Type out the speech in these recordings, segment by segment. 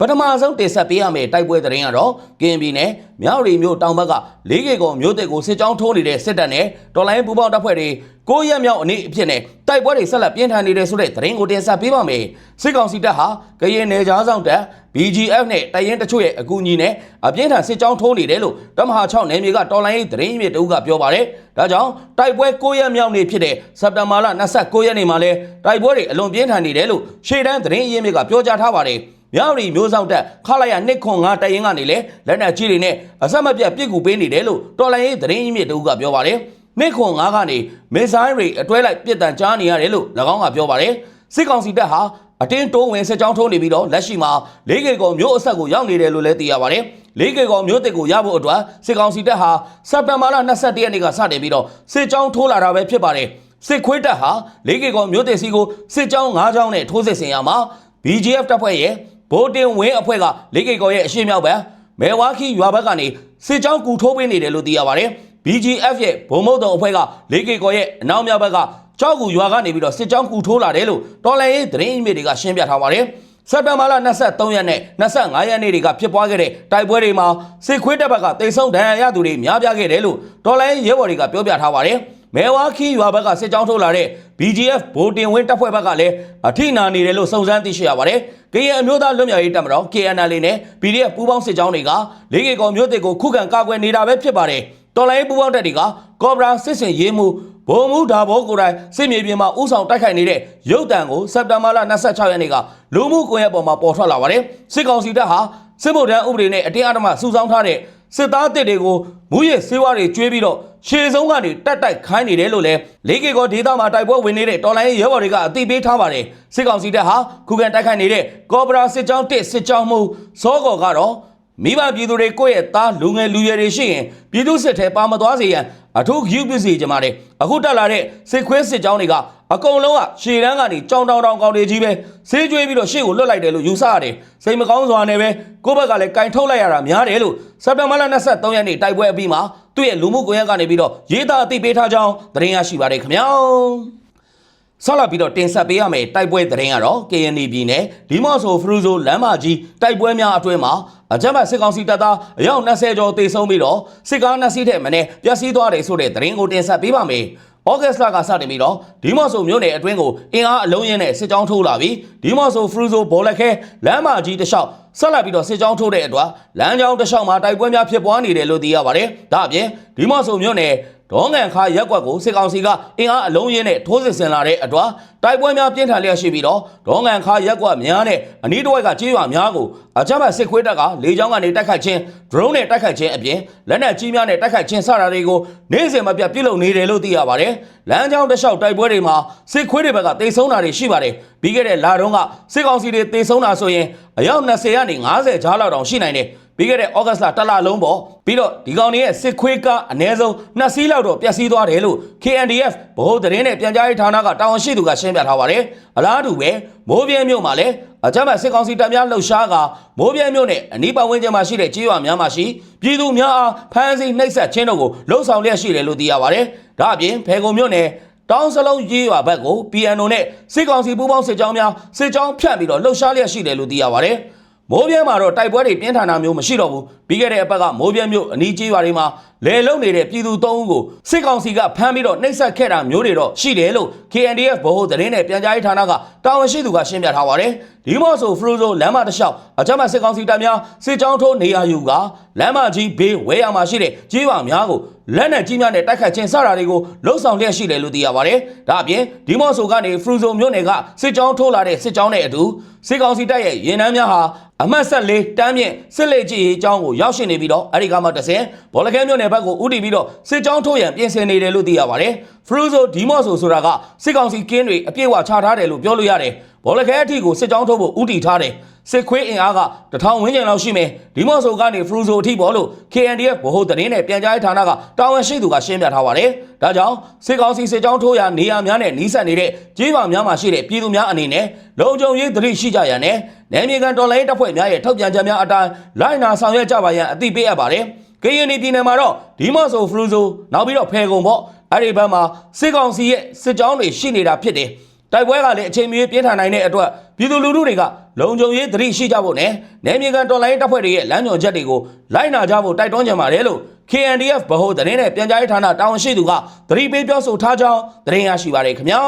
ပထမဆုံးတင်ဆက်ပေးရမယ့်တိုက်ပွဲသတင်းကတော့ကင်ပြည်နယ်မြောက်ရီမြို့တောင်ဘက်က၄ကေကောမြို့တက်ကိုစစ်ကြောင်းထိုးနေတဲ့စစ်တပ်နဲ့တော်လိုင်းပူပေါင်းတပ်ဖွဲ့တွေကိုရက်မြောက်အနေအဖြစ်နဲ့တိုက်ပွဲတွေဆက်လက်ပြင်းထန်နေတဲ့ဆိုတဲ့သတင်းကိုတင်ဆက်ပေးပါမယ်စစ်ကောင်စီတပ်ဟာကရင်နယ်ကြားဆောင်တပ် BGF နဲ့တရင်တချို့ရဲ့အကူအညီနဲ့အပြင်းထန်စစ်ကြောင်းထိုးနေတယ်လို့တမဟာ6နယ်မြေကတော်လိုင်းရေးသတင်းမြစ်တအုပ်ကပြောပါတယ်ဒါကြောင့်တိုက်ပွဲ9ရက်မြောက်နေ့ဖြစ်တဲ့စက်တင်ဘာလ29ရက်နေ့မှာလဲတိုက်ပွဲတွေအလွန်ပြင်းထန်နေတယ်လို့ရှေ့တန်းသတင်းရင်းမြစ်ကပြောကြားထားပါတယ် မြောက်ရီမျိုးဆောင်တက်ခလာရနှစ်ခွန်၅တရင်ကနေလဲလက်နက်ကြီးတွေနဲ့အဆက်မပြတ်ပြစ်ကူပေးနေတယ်လို့တော်လိုင်းရေးသတင်းရင်းမြစ်တအုပ်ကပြောပါတယ်နှစ်ခွန်၅ကနေမစ်ဇိုင်းတွေအတွဲလိုက်ပြစ်ဒဏ်ကြားနေရတယ်လို့၎င်းကပြောပါတယ်စစ်ကောင်စီတပ်ဟာအတင်းတိုးဝင်စစ်ကြောင်းထိုးနေပြီးတော့လက်ရှိမှာ၄ကေကောမျိုးအဆက်ကိုရောက်နေတယ်လို့လည်းသိရပါတယ်၄ကေကောမျိုးတစ်ကိုရဖို့အတွက်စစ်ကောင်စီတပ်ဟာစက်တင်ဘာလ22ရက်နေ့ကစတင်ပြီးတော့စစ်ကြောင်းထိုးလာတာပဲဖြစ်ပါတယ်စစ်ခွေးတပ်ဟာ၄ကေကောမျိုးတစ်စီကိုစစ်ကြောင်း၅ကြောင်းနဲ့ထိုးစစ်ဆင်ရမှာ BGF တပ်ဖွဲ့ရဲ့ ဗိုလ်တင်ဝင်းအဖွဲ့က၄ကေကောရဲ့အရှိမြောက်ဘက်မဲဝါခီရွာဘက်ကနေစစ်ကြောင်းကူထိုးပေးနေတယ်လို့သိရပါတယ် BGF ရဲ့ဗုံမုတ်တုံအဖွဲ့က၄ကေကောရဲ့အနောက်မြောက်ဘက်ကကြောက်ကူရွာကနေပြီးတော့စစ်ကြောင်းကူထိုးလာတယ်လို့တော်လိုင်းရေးသတင်းအမြစ်တွေကရှင်းပြထားပါတယ်စက်တဘာလ23ရက်နဲ့25ရက်နေ့တွေကဖြစ်ပွားခဲ့တဲ့တိုက်ပွဲတွေမှာစစ်ခွေးတပ်ဘက်ကတိတ်ဆုံးဒဏ်ရာရသူတွေများပြားခဲ့တယ်လို့တော်လိုင်းရဲဘော်တွေကပြောပြထားပါတယ် မဲဝါခီရွာဘက်ကစစ်ကြောင်းထိုးလာတဲ့ BGF ဗိုလ်တင်ဝင်းတပ်ဖွဲ့ဘက်ကလည်းအထိနာနေတယ်လို့စုံစမ်းသိရှိရပါတယ်။ကရင်အမျိုးသားလွတ်မြောက်ရေးတပ်မတော် KNL နဲ့ PDF ပူးပေါင်းစစ်ကြောင်းတွေကလေးကေကောမျိုးတစ်ကိုခုခံကာကွယ်နေတာပဲဖြစ်ပါတယ်။တော်လိုင်းပူးပေါင်းတပ်တွေကကော့ဘရာစစ်စင်ရေးမှုဘုံမှုဒါဘောကိုယ်တိုင်စစ်မြေပြင်မှာဥဆောင်တိုက်ခိုက်နေတဲ့ရုပ်တံကိုစက်တဘာလ26ရက်နေ့ကလူမှုကွန်ရက်ပေါ်မှာပေါ်ထွက်လာပါတယ်။စစ်ကောင်စီတပ်ဟာစစ်ဗိုလ်တန်းဥပဒေနဲ့အတင်းအဓမ္မစုဆောင်းထားတဲ့ စစ်သားတစ်တွေကိုမူရစ်ဆေးဝါးတွေကျွေးပြီးတော့ရှေဆုံးကနေတက်တိုက်ခိုင်းနေတယ်လို့လည်းလေးကေကောဒေသမှာတိုက်ပွဲဝင်နေတဲ့တော်လိုင်းရဲဘော်တွေကအသိပေးထားပါတယ်စစ်ကောင်စီတပ်ဟာခုခံတိုက်ခိုက်နေတဲ့ကော်ဘရာစစ်ကြောင်းတစ်စစ်ကြောင်းမှုစောကော်ကတော့မိဘပြည်သူတွေကိုယ့်ရဲ့သားလူငယ်လူရွယ်တွေရှိရင်ပြည်သူစစ်ထဲပါမသွားစေရန်အထူးဂရုပြုစီကြမှာတယ်အခုတက်လာတဲ့စစ်ခွေးစစ်ကြောင်းတွေက အကုန်လုံးကရှေ့တန်းကနေကြောင်တောင်တောင်ကောင်းတွေကြီးပဲဆေးကျွေးပြီးတော့ရှေ့ကိုလွတ်လိုက်တယ်လို့ယူဆရတယ်စိတ်မကောင်းစွာနဲ့ပဲကိုယ့်ဘက်ကလည်းကင်ထုတ်လိုက်ရတာများတယ်လို့စက်တင်ဘာလ23ရက်နေ့တိုက်ပွဲအပြီးမှာသူ့ရဲ့လူမှုကွန်ရက်ကနေပြီးတော့ရေးသားအသိပေးထားကြောင်းသတင်းရရှိပါတယ်ခင်ဗျာဆောက်လာပြီးတော့တင်ဆက်ပေးရမယ်တိုက်ပွဲသတင်းကတော့ KND ပြည်နယ်ဒီမော့ဆိုဖရူဇိုလမ်းမကြီးတိုက်ပွဲများအတွင်းမှာအကြမ်းဖက်စစ်ကောင်စီတပ်သားအယောက်20ကျော်တေဆုံးပြီးတော့စစ်ကားနှစ်စီးထက်မနည်းပျက်စီးသွားတယ်ဆိုတဲ့သတင်းကိုတင်ဆက်ပေးပါမယ်။ ဩဂတ်စ်လကစတင်ပြီးတော့ဒီမော့ဆိုမြို့နယ်အတွင်းကိုအင်အားအလုံးရင်းနဲ့စစ်ကြောင်းထိုးလာပြီးဒီမော့ဆိုဖရူဇိုဘော်လက်ခဲလမ်းမကြီးတစ်လျှောက်ဆက်လက်ပြီးတော့စစ်ကြောင်းထိုးတဲ့အတွက်လမ်းကြောင်းတစ်လျှောက်မှာတိုက်ပွဲများဖြစ်ပွားနေတယ်လို့သိရပါတယ်။ဒါအပြင်ဒီမော့ဆိုမြို့နယ် ဒေါငံခါရက်ကွက်ကိုစစ်ကောင်စီကအင်အားအလုံးရင်းနဲ့ထိုးစစ်ဆင်လာတဲ့အတွက်တိုက်ပွဲများပြင်းထန်လျက်ရှိပြီးတော့ဒေါငံခါရက်ကွက်များနဲ့အနီးတစ်ဝိုက်ကကြေးရွာများကိုအကြမ်းဖက်စစ်ခွေးတပ်ကလေကြောင်းကနေတိုက်ခိုက်ခြင်း drone နဲ့တိုက်ခိုက်ခြင်းအပြင်လက်နက်ကြီးများနဲ့တိုက်ခိုက်ခြင်းစတာတွေကိုနေ့စဉ်မပြတ်ပြုလုပ်နေတယ်လို့သိရပါတယ်။လမ်းကြောင်းတစ်လျှောက်တိုက်ပွဲတွေမှာစစ်ခွေးတွေဘက်ကတေဆုံးတာတွေရှိပါတယ်။ပြီးခဲ့တဲ့လတုန်းကစစ်ကောင်စီတွေတေဆုံးတာဆိုရင်အယောက်20ကနေ90ကြားလောက်တောင်ရှိနိုင်တယ်။ ပြီးခဲ့တဲ့ဩဂတ်စ်လတစ်လလုံးပေါ့ပြီးတော့ဒီကောင်တွေရဲ့စစ်ခွေးကားအ ਨੇ ဆုံးနှစ်စီးလောက်တော့ပျက်စီးသွားတယ်လို့ KNDF ဗဟိုသတင်းနဲ့ပြန်ကြားရေးဌာနကတာဝန်ရှိသူကရှင်းပြထားပါတယ်အလားတူပဲမိုးပြဲမြို့မှာလည်းအကြမ်းဖက်စစ်ကောင်စီတပ်များလှုပ်ရှားကမိုးပြဲမြို့နဲ့အနီးပတ်ဝန်းကျင်မှာရှိတဲ့ကြေးရွာများမှာရှိပြည်သူများအားဖမ်းဆီးနှိပ်စက်ခြင်းတို့ကိုလှုံ့ဆော်လျက်ရှိတယ်လို့သိရပါတယ်ဒါအပြင်ဖေကုံမြို့နယ်တောင်းစလုံးရေးရွာဘက်ကို PNO နဲ့စစ်ကောင်စီပူးပေါင်းစစ်ကြောင်းများစစ်ကြောင်းဖြန့်ပြီးတော့လှုပ်ရှားလျက်ရှိတယ်လို့သိရပါတယ် မိုးပြဲမှာတော့တိုက်ပွဲတွေပြင်းထန်တာမျိုးမရှိတော့ဘူးပြီးခဲ့တဲ့အပတ်ကမိုးပြဲမြို့အနီးကျေးရွာတွေမှာလဲလုံနေတဲ့ပြည်သူ၃ဦးကိုစစ်ကောင်စီကဖမ်းပြီးတော့နှိပ်စက်ခဲ့တာမျိုးတွေတော့ရှိတယ်လို့ KNDF ဗဟိုသတင်းနဲ့ပြန်ကြားရေးဌာနကတာဝန်ရှိသူကရှင်းပြထားပါတယ်ဒီမော့ဆိုဖရူဇိုလမ်းမတစ်လျှောက်အကြမ်းဖက်စစ်ကောင်စီတပ်များစစ်ကြောင်းထိုးနေရာယူကလမ်းမကြီးဘေးဝဲရမှာရှိတဲ့ကျေးရွာများကိုလက်နက်ကြီးများနဲ့တိုက်ခတ်ခြင်းစတာတွေကိုလှုံ့ဆော်လျက်ရှိတယ်လို့သိရပါတယ်ဒါအပြင်ဒီမော့ဆိုကနေဖရူဇိုမြို့နယ်ကစစ်ကြောင်းထိုးလာတဲ့စစ်ကြောင်းနဲ့အတူစစ်ကောင်စီတပ်ရဲ့ရင်နှန်းများဟာအမှတ်ဆက်လေးတန်းမြင့်စစ်လေကြီးအကြောင်းကိုရောက်ရှိနေပြီးတော့အဲ့ဒီကမှတစ်ဆင့်ဘောလခဲမြို့နယ်ဘက်ကိုဥတီပြီးတော့စစ်ကြောင်းထိုးရန်ပြင်ဆင်နေတယ်လို့သိရပါတယ်ဖရူဇိုဒီမော့ဆိုဆိုတာကစစ်ကောင်စီကင်းတွေအပြည့်အဝချထားတယ်လို့ပြောလို့ရတယ်ဘောလခဲအထိကိုစစ်ကြောင်းထိုးဖို့ဥတီထားတယ်စစ်ခွေးအင်အားကတထောင်ဝန်းကျင်လောက်ရှိမယ်ဒီမော့ဆိုကနေဖရူဇိုအထိပေါ်လို့ KNDF ဗဟိုသတင်းနဲ့ပြန်ကြားရေးဌာနကတာဝန်ရှိသူကရှင်းပြထားပါတယ်ဒါကြောင့်စစ်ကောင်စီစစ်ကြောင်းထိုးရာနေရာများနဲ့နီးစပ်နေတဲ့ကြေးပါများမှာရှိတဲ့ပြည်သူများအနေနဲ့လုံခြုံရေးသတိရှိကြရန်နဲ့နယ်မြေကန်တော်လိုင်းတပ်ဖွဲ့များရဲ့ထုတ်ပြန်ချက်များအတိုင်းလိုက်နာဆောင်ရွက်ကြပါရန်အသိပေးအပ်ပါတယ် ကရင်ပြည်နယ်မှာတော့ဒီမော့ဆိုဖလူဆိုနောက်ပြီးတော့ဖဲကုံပေါ့အဲ့ဒီဘက်မှာစစ်ကောင်စီရဲ့စစ်ကြောင်းတွေရှိနေတာဖြစ်တယ်တိုက်ပွဲကလည်းအချိန်မီပြင်းထန်နိုင်တဲ့အတွက်ပြည်သူလူထုတွေကလုံခြုံရေးသတိရှိကြဖို့နဲ့နယ်မြေကန်တော်လိုင်းတပ်ဖွဲ့တွေရဲ့လမ်းညွှန်ချက်တွေကိုလိုက်နာကြဖို့တိုက်တွန်းကြပါတယ်လို့ KNDF ဗဟိုသတင်းနဲ့ပြန်ကြားရေးဌာနတာဝန်ရှိသူကသတိပေးပြောဆိုထားကြောင်းသတင်းရရှိပါရခင်ဗျာ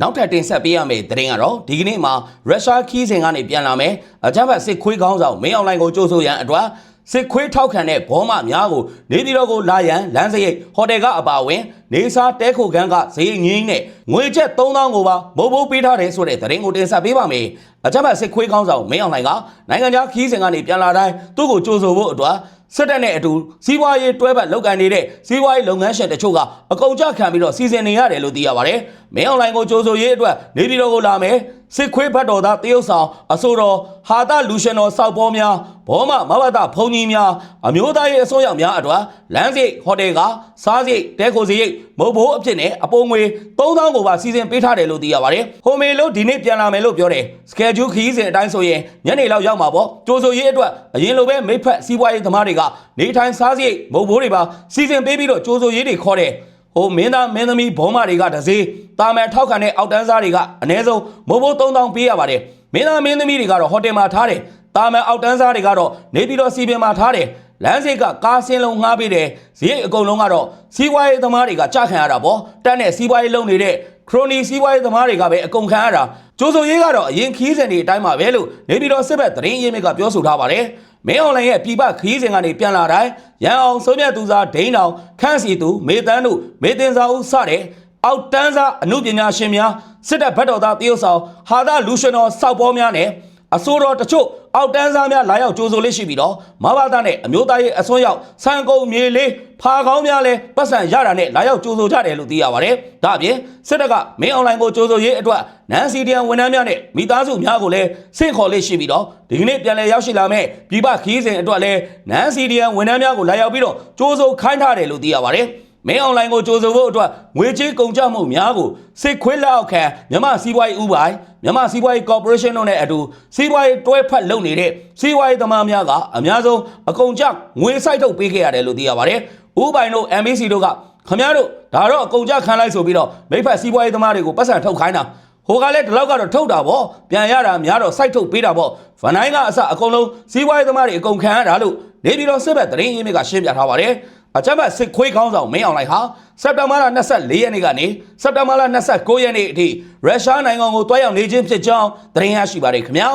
နောက်ထပ်တင်ဆက်ပေးရမယ့်သတင်းကတော့ဒီကနေ့မှာရုရှားခီးစဉ်ကနေပြန်လာမယ်အကြမ်းဖက်စစ်ခွေးကောင်းဆောင်မင်းအောင်လှိုင်ကိုကြိုးဆိုရန်အတွက် စစ်ခွေးထောက်ခံတဲ့ဘောမများကိုနေပြည်တော်ကိုလာရန်လမ်းစရိတ်ဟိုတယ်ကအပါအဝင် နေစားတဲခိုခန်းကဈေးငင်းနဲ့ငွေကျပ်3000ကိုပါမိုးဘိုးပေးထားတယ်ဆိုတဲ့သတင်းကိုတင်ဆက်ပေးပါမယ်အကြမ်းဖက်စစ်ခွေးကောင်းဆောင်မင်းအောင်လှိုင်ကနိုင်ငံခြားခီးစဉ်ကနေပြန်လာတိုင်းသူ့ကိုကြိုးဆိုဖို့အတွက်စစ်တပ်နဲ့အတူစီးပွားရေးတွဲဘက်လုပ်ကိုင်နေတဲ့စီးပွားရေးလုပ်ငန်းရှင်တချို့ကအကုန်ကြခံပြီးတော့စီစဉ်နေရတယ်လို့သိရပါတယ်။မင်းအွန်လိုင်းကိုကြိုးဆိုရေးအတွက်နေပြည်တော်ကိုလာမယ် စစ်ခွေးဘတ်တော်သားတရုတ်ဆောင်အဆိုတော်ဟာတာလူရှင်တော်စောက်ပေါ်များဘောမမဘတာဖုန်ကြီးများအမျိုးသားရေးအစိုးရများအတွက်လမ်းစိတ်ဟိုတယ်ကစားစိတ်တဲခိုစိတ်မုတ်ဘိုးအဖြစ်နဲ့အပုံငွေ3000ကိုပါစီစဉ်ပေးထားတယ်လို့သိရပါတယ်။ဟိုမေလို့ဒီနေ့ပြန်လာမယ်လို့ပြောတယ်။ schedule ခရီးစဉ်အတိုင်းဆိုရင်ညနေလောက်ရောက်မှာပေါ့ကြိုးဆိုရေးအတွက်အရင်လိုပဲမိဖက်စီးပွားရေးသမားတွေကနေထိုင်စားစိတ်မုတ်ဘိုးတွေပါစီစဉ်ပေးပြီးတော့ကြိုးဆိုရေးတွေခေါ်တယ်။ ဟိုမင်းသားမင်းသမီးဘောမတွေကတစေးတာမန်ထောက်ခံတဲ့အောက်တန်းစားတွေကအနည်းဆုံးမုတ်ဘိုး3000ပေးရပါတယ်မင်းသားမင်းသမီးတွေကတော့ဟိုတယ်မှာထားတယ်တာမန်အောက်တန်းစားတွေကတော့နေပြီးတော့စီပင်မှာထားတယ်လမ်းစိတ်ကကားစင်းလုံးငှားပေးတယ်ဈေးအကုန်လုံးကတော့စီးပွားရေးသမားတွေကကြခံရတာပေါ့တက်နဲ့စီးပွားရေးလုပ်နေတဲ့ ခရိုနီစီးပွားရေးသမားတွေကပဲအကုန်ခံရတာကြိုးဆိုရေးကတော့အရင်ခီးစဉ်တွေအတိုင်းပါပဲလို့နေပြီးတော့စစ်ဘက်သတင်းရင်းမြစ်ကပြောဆိုထားပါတယ်မင်းအွန်လိုင်းရဲ့ပြည်ပခရီးစဉ်ကနေပြန်လာတိုင်းရန်အောင်စိုးမြတ်သူစားဒိန်းတောင်ခန့်စီသူမေတန်းတို့မေတင်စာဦးစတဲ့အောက်တန်းစားအမှုပညာရှင်များစစ်တပ်ဘက်တော်သားတရုတ်ဆောင်ဟာသာလူရှင်တော်စောက်ပေါ်များနဲ့ အစိုးရတချို့အောက်တန်းစားများလာရောက်ကြိုးဆိုလေးရှိပြီးတော့မဘာသာနဲ့အမျိုးသားရေးအစွန်းရောက်ဆန်ကုန်မြေလေးဖာကောင်းများလဲပတ်စံရတာနဲ့လာရောက်ကြိုးဆိုကြတယ်လို့သိရပါတယ်။ဒါအပြင်စစ်တပ်ကမင်းအွန်လိုင်းကိုကြိုးဆိုရေးအတွက်နန်စီဒီယန်ဝန်ထမ်းများနဲ့မိသားစုများကိုလည်းဆင့်ခေါ်လေးရှိပြီးတော့ဒီကနေ့ပြန်လည်ရောက်ရှိလာမဲ့ပြည်ပခီးစဉ်အတွက်လည်းနန်စီဒီယန်ဝန်ထမ်းများကိုလာရောက်ပြီးတော့ကြိုးဆိုခိုင်းထားတယ်လို့သိရပါတယ်။ မင်းအွန်လိုင်းကိုကြိုးဆိုဖို့အတွက်ငွေကြေးကုန်ကျမှုများကိုစစ်ခွေးလက်အောက်ခံမြမစီးပွားရေးဥပိုင်မြမစီးပွားရေးကော်ပိုရေးရှင်းတို့နဲ့အတူစီးပွားရေးတွဲဖက်လုပ်နေတဲ့စီးပွားရေးသမားများကအများဆုံးအကုန်ကျငွေစိုက်ထုတ်ပေးခဲ့ရတယ်လို့သိရပါတယ်။ဥပိုင်တို့ MBC တို့ကခမရတို့ဒါတော့အကုန်ကျခံလိုက်ဆိုပြီးတော့မိဖက်စီးပွားရေးသမားတွေကိုပတ်စံထုတ်ခိုင်းတာဟိုကလည်းဒီလောက်ကတော့ထုတ်တာပေါ့ပြန်ရတာများတော့စိုက်ထုတ်ပေးတာပေါ့ဗန်နိုင်ကအစအကုန်လုံးစီးပွားရေးသမားတွေအကုန်ခံရတာလို့နေပြီးတော့စစ်ဘက်သတင်းရင်းမြစ်ကရှင်းပြထားပါတယ်။ အကြမ်းဖက်စစ်ခွေးခေါင်းဆောင်မင်းအောင်လှိုင်ဟာစက်တင်ဘာလ24ရက်နေ့ကနေစက်တင်ဘာလ29ရက်နေ့အထိရုရှားနိုင်ငံကိုတွားရောက်နေခြင်းဖြစ်ကြောင်းသတင်းရရှိပါတယ်ခင်ဗျာ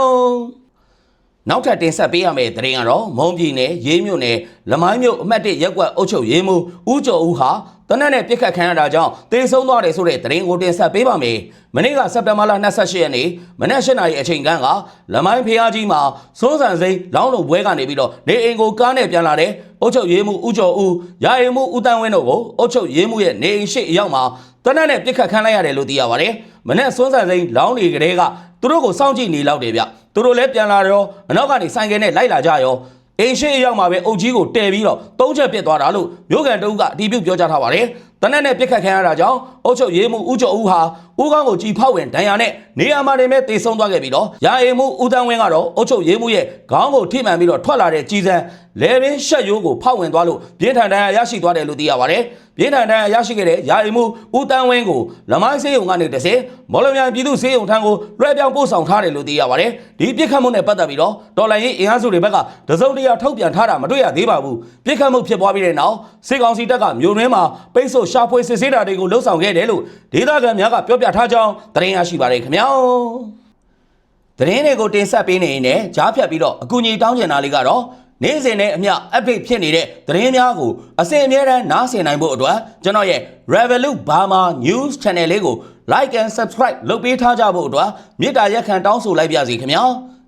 နောက်ထပ်တင်ဆက်ပေးရမယ့်သတင်းကတော့မုံပြည်နယ်ရေးမြို့နယ်လမိုင်းမြို့အမှတ်1ရက်ကွက်အုပ်ချုပ်ရေးမှူးဦးကျော်ဦးဟာတနက်နဲ့ပြစ်ခတ်ခံရတာကြောင့်တေဆုံးသွားတယ်ဆိုတဲ့သတင်းကိုတင်ဆက်ပေးပါမယ်။မနေ့ကစက်တင်ဘာလ28ရက်နေ့မနက်၈နာရီအချိန်ခန့်ကလမိုင်းဖျားကြီးမှာစိုးစံစိမ်းလောင်းလုံပွဲကနေပြီးတော့နေအိမ်ကိုကားနဲ့ပြန်လာတဲ့အုပ်ချုပ်ရေးမှူးဦးကျော်ဦးရာအိမ်မှူးဦးတန်းဝင်းတို့ကိုအုပ်ချုပ်ရေးမှူးရဲ့နေအိမ်ရှိအရောက်မှာ တနက်နဲ့ပြစ်ခတ်ခံလိုက်ရတယ်လို့သိရပါတယ်။မနက်စွန်းစံစိမ်းလောင်းနေကလေးကသူတို့ကိုစောင့်ကြည့်နေလောက်တယ်ဗျ။သူတို့လည်းပြန်လာတော့အနောက်ကနေဆိုင်ကယ်နဲ့လိုက်လာကြရောအိမ်ရှိအရောက်မှာပဲအုပ်ကြီးကိုတဲပြီးတော့သုံးချက်ပြစ်သွားတာလို့မြို့ကန်တအုပ်ကအတီးပြုတ်ပြောကြားထားပါတယ်။ တနက်နဲ့ပြစ်ခတ်ခံရတာကြောင့်အုပ်ချုပ်ရေးမှူးဦးကျော်ဦးဟာဦးကောင်းကိုကြည်ဖောက်ဝင်ဒဏ်ရာနဲ့နေရာမှာတင်မဲ့တေဆုံးသွားခဲ့ပြီးတော့ရာအိမ်မှူးဦးတန်းဝင်းကတော့အုပ်ချုပ်ရေးမှူးရဲ့ခေါင်းကိုထိမှန်ပြီးတော့ထွက်လာတဲ့ကြီးစံလဲပင်ရှက်ရိုးကိုဖောက်ဝင်သွားလို့ပြင်းထန်ဒဏ်ရာရရှိသွားတယ်လို့သိရပါတယ်။ပြင်းထန်ဒဏ်ရာရရှိခဲ့တဲ့ရာအိမ်မှူးဦးတန်းဝင်းကိုလမိုင်းစေးရုံကနေတဆင်မော်လမြိုင်ပြည်သူစေးရုံထံကိုလွှဲပြောင်းပို့ဆောင်ထားတယ်လို့သိရပါတယ်။ဒီပြစ်ခတ်မှုနဲ့ပတ်သက်ပြီးတော့တော်လိုင်းရေးအင်အားစုတွေဘက်ကတစုံတရာထုတ်ပြန်ထားတာမတွေ့ရသေးပါဘူး။ပြစ်ခတ်မှုဖြစ်ပွားပြီးတဲ့နောက်စစ်ကောင်စီတပ်ကမြို့တွင်းမှာပိတ်ဆို့ရှာဖွေစစ်ဆေးတာတွေကိုလှုံ့ဆော်ခဲ့တယ်လို့ဒေသခံများကပြောပြထားကြောင်းသတင်းရရှိပါတယ်ခင်ဗျာ။သတင်းတွေကိုတင်ဆက်ပေးနေရင်လည်းကြားဖြတ်ပြီးတော့အကူအညီတောင်းချင်တာလေးကတော့နေ့စဉ်နဲ့အမျှ update ဖြစ်နေတဲ့သတင်းများကိုအစဉ်အမြဲတမ်းနားဆင်နိုင်ဖို့အတွက်ကျွန်တော်ရဲ့ Revolut Burma News Channel လေးကို like and subscribe လုပ်ပေးထားကြဖို့အတွက်မေတ္တာရက်ခံတောင်းဆိုလိုက်ပါစီခင်ဗျာ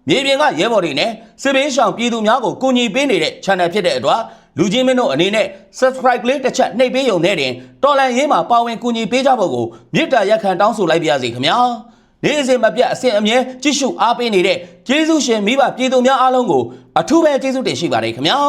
မြေပြင်ကရဲဘော်တွေနဲ့စစ်ဘေးရှောင်ပြည်သူများကိုကူညီပေးနေတဲ့ channel ဖြစ်တဲ့အတွက် လူချင်းမင်းတို့အနေနဲ့ subscribe လေးတစ်ချက်နှိပ်ပေးရုံနဲ့တင်တော်လန်ရေးမှာပါဝင်ကူညီပေးကြဖို့ကိုမေတ္တာရက်ခံတောင်းဆိုလိုက်ပါစီခင်ဗျာနေ့စဉ်မပြတ်အစဉ်အမြဲကြည့်ရှုအားပေးနေတဲ့ကျေးဇူးရှင်မိဘပြည်သူများအားလုံးကိုအထူးပဲကျေးဇူးတင်ရှိပါတယ်ခင်ဗျာ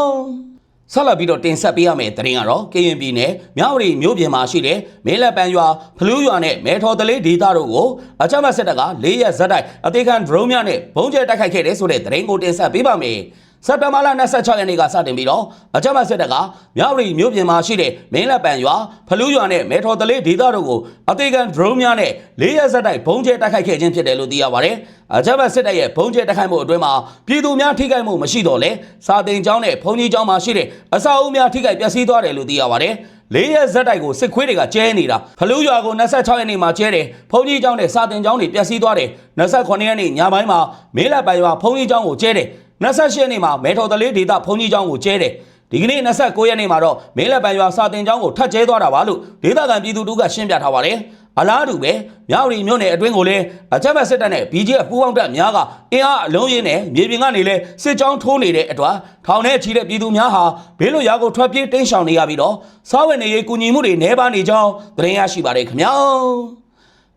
ဆက်လက်ပြီးတော့တင်ဆက်ပေးရမယ့်သတင်းကတော့ကရင်ပြည်နယ်မြဝတီမြို့ပြင်မှာရှိတဲ့မဲလက်ပန်းရွာဖလူးရွာနဲ့မဲထော်တလေးဒေသတို့ကိုအကြမ်းဖက်စစ်တပ်က၄ရက်ဇက်တိုက်အသေးခံ drone များနဲ့ဘုံကျဲတိုက်ခိုက်ခဲ့တဲ့ဆိုတဲ့သတင်းကိုတင်ဆက်ပေးပါမယ် စက်တဘာလ26ရက်နေ့ကစတင်ပြီးတော့အကြမ်းဖက်စစ်တပ်ကမြောက်ရီမြို့ပြင်မှာရှိတဲ့မင်းလက်ပံရွာဖလူးရွာနဲ့မဲထော်တလေးဒေသတို့ကိုအသေးခံဒရုန်းများနဲ့လေးရက်ဆက်တိုက်ဘုံကျဲတိုက်ခိုက်ခဲ့ခြင်းဖြစ်တယ်လို့သိရပါတယ်။အကြမ်းဖက်စစ်တပ်ရဲ့ဘုံကျဲတိုက်ခိုက်မှုအတွင်းမှာပြည်သူများထိခိုက်မှုမရှိတော့လဲစာတင်ကျောင်းနဲ့ဘုံကြီးကျောင်းမှာရှိတဲ့အဆောက်အဦများထိခိုက်ပျက်စီးသွားတယ်လို့သိရပါတယ်။လေးရက်ဇက်တိုက်ကိုစစ်ခွေးတွေကကျဲနေတာဖလူးရွာကို26ရက်နေ့မှာကျဲတယ်ဘုံကြီးကျောင်းနဲ့စာတင်ကျောင်းတွေပျက်စီးသွားတယ်28ရက်နေ့ညပိုင်းမှာမင်းလက်ပံရွာဘုံကြီးကျောင်းကိုကျဲတယ် 28ရက်နေ့မှာမဲထော်တလေးဒေသဘုံကြီးကျောင်းကိုကျဲတယ်ဒီကနေ့29ရက်နေ့မှာတော့မင်းလက်ပံရွာစာတင်ကျောင်းကိုထပ်ကျဲသွားတာပါလို့ဒေသခံပြည်သူတို့ကရှင်းပြထားပါတယ်အလားတူပဲမြောက်ရီမြို့နယ်အတွင်းကိုလည်းအကြမ်းဖက်စစ်တပ်နဲ့ BGF ပူးပေါင်းတပ်များကအင်အားအလုံးရင်းနဲ့မြေပြင်ကနေလဲစစ်ကြောင်းထိုးနေတဲ့အတွက်ထောင်ထဲချီတဲ့ပြည်သူများဟာဘေးလွတ်ရာကိုထွက်ပြေးတိမ်းရှောင်နေရပြီးတော့စားဝတ်နေရေးကူညီမှုတွေနှဲပါနေကြောင်းသတင်းရရှိပါတယ်ခင်ဗျာ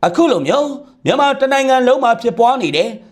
အခုလိုမျိုးမြန်မာတနိုင်ငံလုံးမှာဖြစ်ပွားနေတဲ့